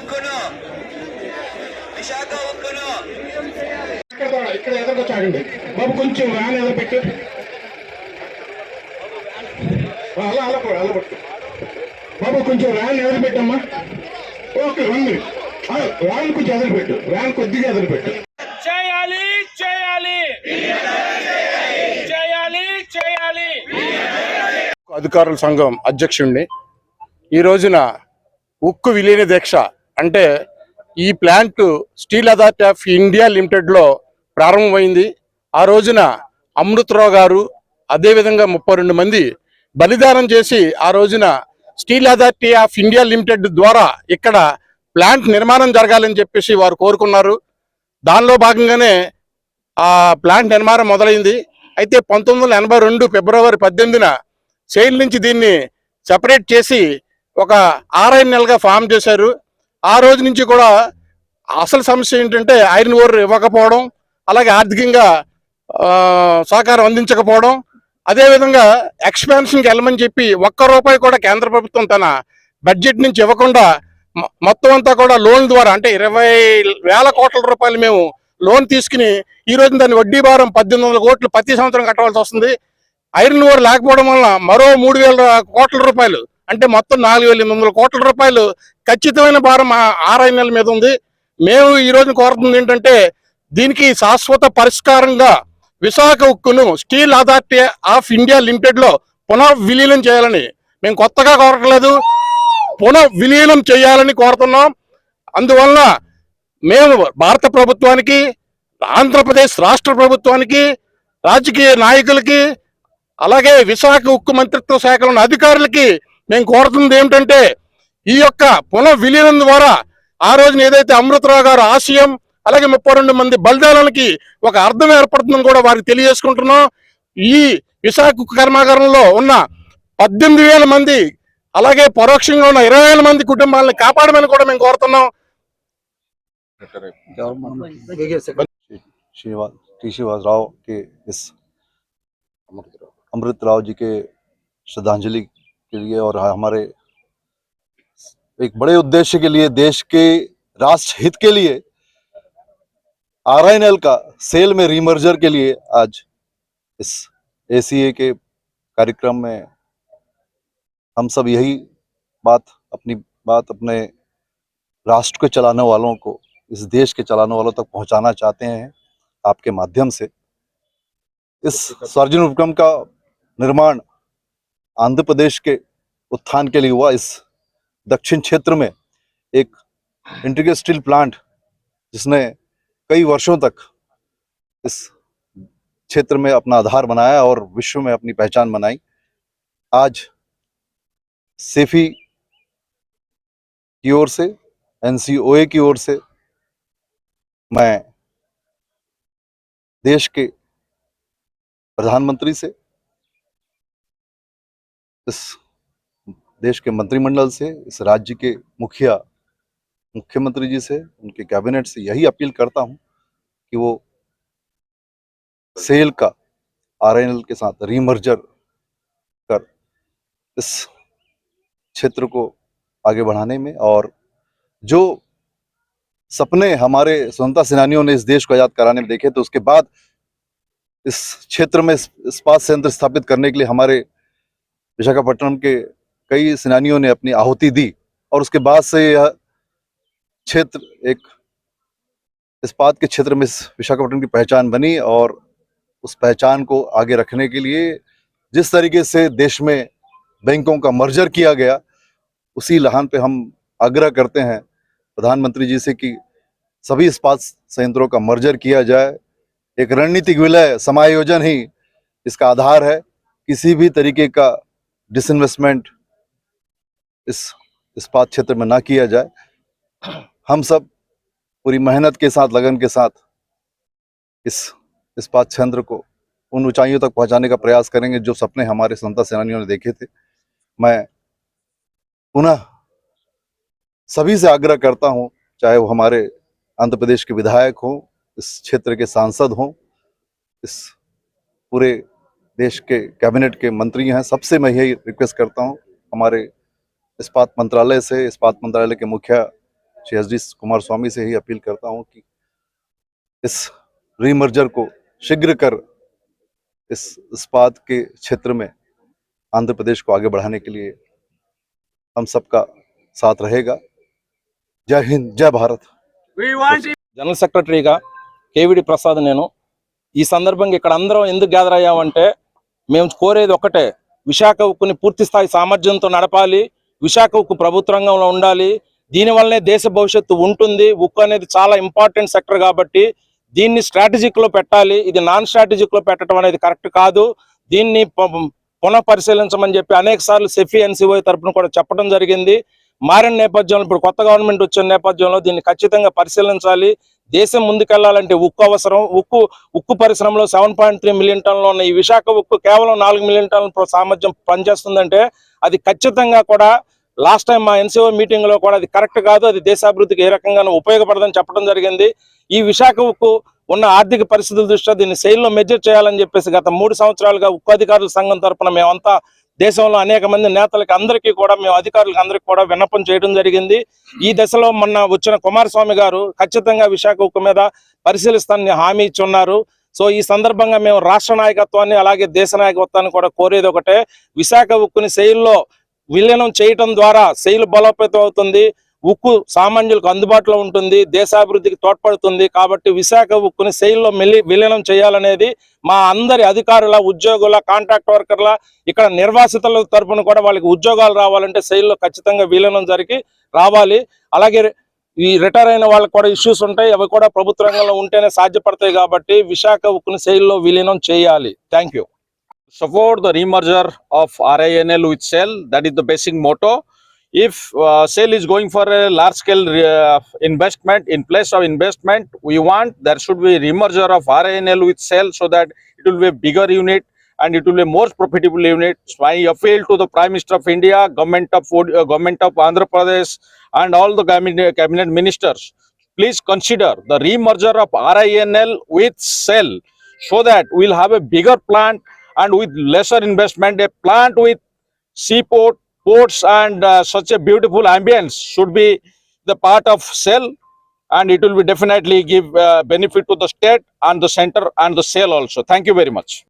ఉక్కును. విశాఖ ఇక్కడ బాబు కొంచెం వ్యాన్ ఎదురు పెట్టు. అలా అలా పడు అలా పట్టు బాబు కొంచెం వ్యాన్ ఎదురు పెట్టమ్మా? ఓకే వన్ మినిట్ వ్యాన్ కొంచెం ఎదురు పెట్టు. వ్యాన్ కొద్దిగా ఎదురు పెట్టు. చేయాలి చేయాలి. చేయాలి చేయాలి. అధికారుల సంఘం అధ్యక్షుడిని ఈ రోజున ఉక్కు విలీన దీక్ష అంటే ఈ plant Steel Authority of India లిమిటెడ్లో ప్రారంభమైంది. ఆ రోజున అమృతరావు గారు అదేవిధంగా ముప్పై రెండు మంది బలిదానం చేసి ఆ రోజున Steel Authority of India Limited ద్వారా ఇక్కడ ప్లాంట్ నిర్మాణం జరగాలని చెప్పేసి వారు కోరుకున్నారు. దానిలో భాగంగానే ఆ ప్లాంట్ నిర్మాణం మొదలైంది. అయితే పంతొమ్మిది వందల ఎనభై రెండు ఫిబ్రవరి పద్దెనిమిదిన సెయిల్ నుంచి దీన్ని సెపరేట్ చేసి ఒక ఆరైదు నెలలుగా ఫామ్ చేశారు. ఆ రోజు నుంచి కూడా అసలు సమస్య ఏంటంటే ఐరన్ ఓర్ ఇవ్వకపోవడం అలాగే ఆర్థికంగా సహకారం అందించకపోవడం అదేవిధంగా ఎక్స్పాన్షన్కి వెళ్ళమని చెప్పి ఒక్క రూపాయి కూడా కేంద్ర ప్రభుత్వం తన బడ్జెట్ నుంచి ఇవ్వకుండా మొత్తం అంతా కూడా లోన్ ద్వారా అంటే ఇరవై వేల కోట్ల రూపాయలు మేము లోన్ తీసుకుని ఈ రోజు దాని వడ్డీ భారం పద్దెనిమిది వందల కోట్లు ప్రతి సంవత్సరం కట్టవలసి వస్తుంది. ఐరన్ ఓర్ లేకపోవడం వల్ల మరో మూడు వేల కోట్ల రూపాయలు అంటే మొత్తం నాలుగు వేల ఎనిమిది వందల కోట్ల రూపాయలు ఖచ్చితమైన భారం ఆ ఆరు మీద ఉంది. మేము ఈ రోజు కోరుతుంది ఏంటంటే దీనికి శాశ్వత పరిష్కారంగా విశాఖ ఉక్కును స్టీల్ అథారిటీ ఆఫ్ ఇండియా లిమిటెడ్లో పునర్విలీనం పునః విలీనం చేయాలని మేము కొత్తగా కోరట్లేదు. పునః విలీనం చేయాలని కోరుతున్నాం. అందువల్ల మేము భారత ప్రభుత్వానికి ఆంధ్రప్రదేశ్ రాష్ట్ర ప్రభుత్వానికి రాజకీయ నాయకులకి అలాగే విశాఖ ఉక్కు మంత్రిత్వ శాఖలోని అధికారులకి మేము కోరుతుంది ఏమిటంటే ఈ యొక్క పునః విలీనం ద్వారా ఆ రోజున ఏదైతే అమృతరావు గారు ఆశయం అలాగే ముప్పై రెండు మంది బలిదానాలకి ఒక అర్థం ఏర్పడుతుందని కూడా వారికి తెలియజేసుకుంటున్నాం. ఈ విశాఖ కర్మాగారంలో ఉన్న పద్దెనిమిది వేల మంది అలాగే పరోక్షంగా ఉన్న ఇరవై వేల మంది కుటుంబాలను కాపాడమని కూడా మేము కోరుతున్నాం. శ్రీనివాసరావు అమృతరావు జీకే శ్రద్ధాంజలి के लिए और हमारे एक बड़े उद्देश्य के लिए देश के राष्ट्र हित के लिए आर का सेल में रीमर्जर के लिए आज इस एसीए के कार्यक्रम में हम सब यही बात अपनी बात अपने राष्ट्र के चलाने वालों को इस देश के चलाने वालों तक पहुंचाना चाहते हैं आपके माध्यम से। इस सर्जन उपक्रम का निर्माण आंध्र प्रदेश के उत्थान के लिए हुआ इस दक्षिण क्षेत्र में एक इंटीग्रेटेड स्टील प्लांट जिसने कई वर्षों तक इस क्षेत्र में अपना आधार बनाया और विश्व में अपनी पहचान बनाई। आज सेफी की ओर से, एनसीओए की ओर से मैं देश के प्रधानमंत्री से इस देश के मंत्रिमंडल से, इस राज्य के मुखिया, मुख्यमंत्री जी से, उनके कैबिनेट से यही अपील करता हूँ कि वो सेल का आरएनएल के साथ रीमर्जर कर इस क्षेत्र को आगे बढ़ाने में और जो सपने हमारे स्वतंत्रता सेनानियों ने इस देश को आज़ाद कराने में देखे तो उसके बाद इस क्षेत्र में इस- इस्पात संयंत्र स्थापित करने के लिए हमारे विशाखापट्टनम के कई सेनानियों ने अपनी आहुति दी और उसके बाद से यह क्षेत्र एक इस्पात के क्षेत्र में विशाखापट्टनम की पहचान बनी और उस पहचान को आगे रखने के लिए जिस तरीके से देश में बैंकों का मर्जर किया गया, उसी लहान पे हम आग्रह करते हैं प्रधानमंत्री जी से कि सभी इस्पात संयंत्रों का मर्जर किया जाए। एक रणनीतिक विलय, समायोजन ही इसका आधार है। किसी भी तरीके का डिसइन्वेस्टमेंट इस इस्पात क्षेत्र में ना किया जाए। हम सब पूरी मेहनत के साथ, लगन के साथ इस इस्पात क्षेत्र को उन ऊंचाइयों तक पहुँचाने का प्रयास करेंगे जो सपने हमारे स्वतंत्रता सेनानियों ने देखे थे। मैं पुनः सभी से आग्रह करता हूँ, चाहे वो हमारे आंध्र प्रदेश के विधायक हों, इस क्षेत्र के सांसद हों, इस पूरे देश के कैबिनेट के मंत्री हैं सबसे मैं यही रिक्वेस्ट करता हूं हमारे इस्पात मंत्रालय से इस्पात मंत्रालय के मुखिया Shri S D Kumaraswamy से ही अपील करता हूं कि इस रीमर्जर को शीघ्र कर इस इस्पात के क्षेत्र में आंध्र प्रदेश को आगे बढ़ाने के लिए हम सबका साथ रहेगा जय हिंद जय भारत We want జనరల్ సెక్రటరీగా కేవిడి ప్రసాద్ నేను ఈ సందర్భంగా ఇక్కడ అందరం ఎందుకు గ్యాదర్ అయ్యామంటే మేము కోరేది ఒకటే విశాఖ ఉక్కుని పూర్తి స్థాయి సామర్థ్యంతో నడపాలి విశాఖ ఉక్కు ప్రభుత్వ రంగంలో ఉండాలి దీనివల్లనే దేశ భవిష్యత్తు ఉంటుంది. ఉక్కు అనేది చాలా ఇంపార్టెంట్ సెక్టర్ కాబట్టి దీన్ని స్ట్రాటజిక్లో పెట్టాలి. ఇది నాన్ స్ట్రాటజిక్లో పెట్టడం అనేది కరెక్ట్ కాదు. దీన్ని పునః పరిశీలించమని చెప్పి అనేక సార్లు సెఫీ ఎన్సీఓ తరపున కూడా చెప్పడం జరిగింది. మారిన నేపథ్యంలో ఇప్పుడు కొత్త గవర్నమెంట్ వచ్చిన నేపథ్యంలో దీన్ని ఖచ్చితంగా పరిశీలించాలి. దేశం ముందుకెళ్ళాలంటే ఉక్కు అవసరం. ఉక్కు ఉక్కు పరిశ్రమలో సెవెన్ పాయింట్ త్రీ మిలియన్ టన్నులు ఉన్న ఈ విశాఖ ఉక్కు కేవలం నాలుగు మిలియన్ టన్నుల సామర్థ్యం పనిచేస్తుందంటే అది ఖచ్చితంగా కూడా లాస్ట్ టైం మా ఎన్సీఓ మీటింగ్లో కూడా అది కరెక్ట్ కాదు. అది దేశాభివృద్ధికి ఏ రకంగానూ ఉపయోగపడదని చెప్పడం జరిగింది. ఈ విశాఖ ఉక్కు ఉన్న ఆర్థిక పరిస్థితుల దృష్ట్యా దీన్ని సెయిల్లో మెజర్ చేయాలని చెప్పేసి గత మూడు సంవత్సరాలుగా ఉక్కు అధికారుల సంఘం తరపున మేమంతా దేశంలో అనేక మంది నేతలకి అందరికీ కూడా మేము అధికారులకు అందరికీ కూడా విన్నపం చేయడం జరిగింది. ఈ దశలో మొన్న వచ్చిన కుమారస్వామి గారు ఖచ్చితంగా విశాఖ ఉక్కు మీద పరిశీలిస్తానని హామీ ఇచ్చున్నారు. సో ఈ సందర్భంగా మేము రాష్ట్ర నాయకత్వాన్ని అలాగే దేశ నాయకత్వాన్ని కూడా కోరేది ఒకటే. విశాఖ ఉక్కుని శైలిలో విలీనం చేయటం ద్వారా శైలి బలోపేతం అవుతుంది. ఉక్కు సామాన్యులకు అందుబాటులో ఉంటుంది దేశాభివృద్ధికి తోడ్పడుతుంది కాబట్టి విశాఖ ఉక్కుని శైలిలో మెల్లి విలీనం చేయాలనేది మా అందరి అధికారుల ఉద్యోగుల కాంట్రాక్ట్ వర్కర్ల ఇక్కడ నిర్వాసితుల తరపున కూడా వాళ్ళకి ఉద్యోగాలు రావాలంటే శైలిలో ఖచ్చితంగా విలీనం జరిగి రావాలి. అలాగే ఈ రిటైర్ అయిన వాళ్ళకి కూడా ఇష్యూస్ ఉంటాయి అవి కూడా ప్రభుత్వ రంగంలో ఉంటేనే సాధ్యపడతాయి కాబట్టి విశాఖ ఉక్కుని శైలిలో విలీనం చేయాలి. Thank you support the remerger of RINL with SAIL that is the basic motto If uh, Shell is going for a large scale uh, investment, in place of investment, we want there should be remerger of RINL with Shell so that it will be a bigger unit and it will be a more profitable unit. So I appeal to the Prime Minister of India, government of uh, government of Andhra Pradesh, and all the cabinet, cabinet ministers. Please consider the remerger of RINL with Shell so that we'll have a bigger plant and with lesser investment, a plant with seaport, ports and uh, such a beautiful ambience should be the part of Shell and it will be definitely give uh, benefit to the state and the center and the sale also. Thank you very much.